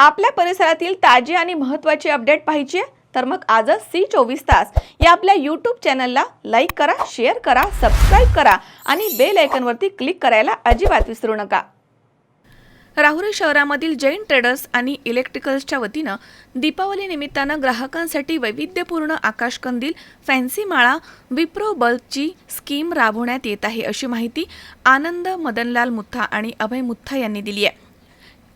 आपल्या परिसरातील ताजी आणि महत्त्वाची अपडेट पाहिजे? तर मग आजच सी चोवीस तास या आपल्या यूट्यूब चॅनलला लाईक करा शेअर करा सबस्क्राईब करा आणि बेल आयकनवरती क्लिक करायला अजिबात विसरू नका. राहुरी शहरामधील जैन ट्रेडर्स आणि इलेक्ट्रिकल्सच्या वतीनं दीपावली निमित्तानं ग्राहकांसाठी वैविध्यपूर्ण आकाशकंदील फॅन्सी माळा विप्रो बल्बची स्कीम राबवण्यात येत आहे अशी माहिती आनंद मदनलाल मुथा आणि अभय मुथा यांनी दिली आहे.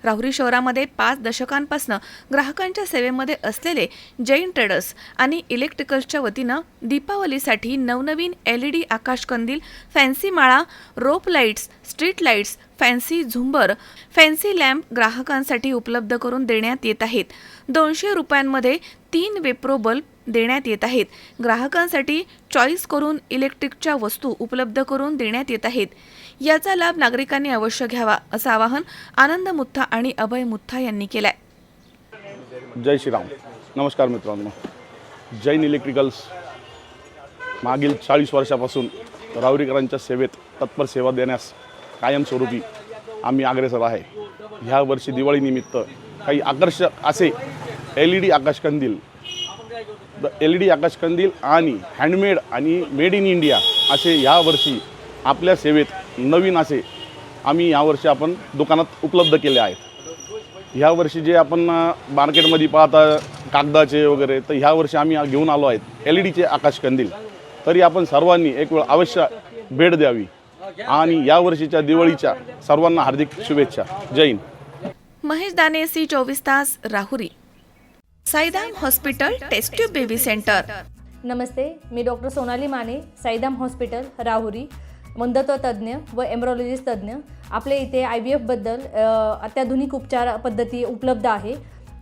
राहुरी शहरामध्ये पाच दशकांपासून ग्राहकांच्या सेवेमध्ये असलेले जैन ट्रेडर्स आणि इलेक्ट्रिकल्सच्या वतीनं दीपावलीसाठी नवनवीन एल ई डी आकाशकंदील फॅन्सी माळा rope lights street lights fancy झुंबर फॅन्सी लॅम्प ग्राहकांसाठी उपलब्ध करून देण्यात येत आहेत. दोनशे रुपयांमध्ये तीन वेप्रो बल्ब देण्यात येत आहेत. ग्राहकांसाठी चॉईस करून इलेक्ट्रिकच्या वस्तू उपलब्ध करून देण्यात येत आहेत. याचा लाभ नागरिकांनी अवश्य घ्यावा असं आवाहन आनंद मुथा आणि अभय मुथा यांनी केलं आहे जय श्रीराम. नमस्कार मित्रांनो. जैन इलेक्ट्रिकल्स मागील चाळीस वर्षापासून रावरीकरांच्या सेवेत तत्पर सेवा देण्यास कायमस्वरूपी आम्ही अग्रेसर आहे. ह्या वर्षी दिवाळीनिमित्त काही आकर्षक असे एल ई डी आकाशकंदील एल ई डी आकाशकंदील आणि हँडमेड आणि मेड इन इंडिया असे यावर्षी आपल्या सेवेत नवीन असे आम्ही यावर्षी आपण दुकानात उपलब्ध केले आहेत. ह्या वर्षी जे आपण मार्केटमध्ये पाहता कागदाचे वगैरे तर ह्या वर्षी आम्ही घेऊन आलो आहेत एल ई डीचे आकाशकंदील तरी आपण सर्वांनी एक वेळ अवश्य भेट द्यावी. आणि यावर्षीच्या दिवाळीच्या सर्वांना हार्दिक शुभेच्छा. जय हिंद. महेश दाने सी चोवीस तास Rahuri. Saidham hospital test tube baby centre. नमस्ते मी डॉक्टर सोनाली माने साईदाम हॉस्पिटल राहुरी. मंदत्व तज्ज्ञ व एम्ब्रॉलॉजिस्ट तज्ज्ञ. आपल्या इथे आय व्ही एफबद्दल अत्याधुनिक उपचार पद्धती उपलब्ध आहे.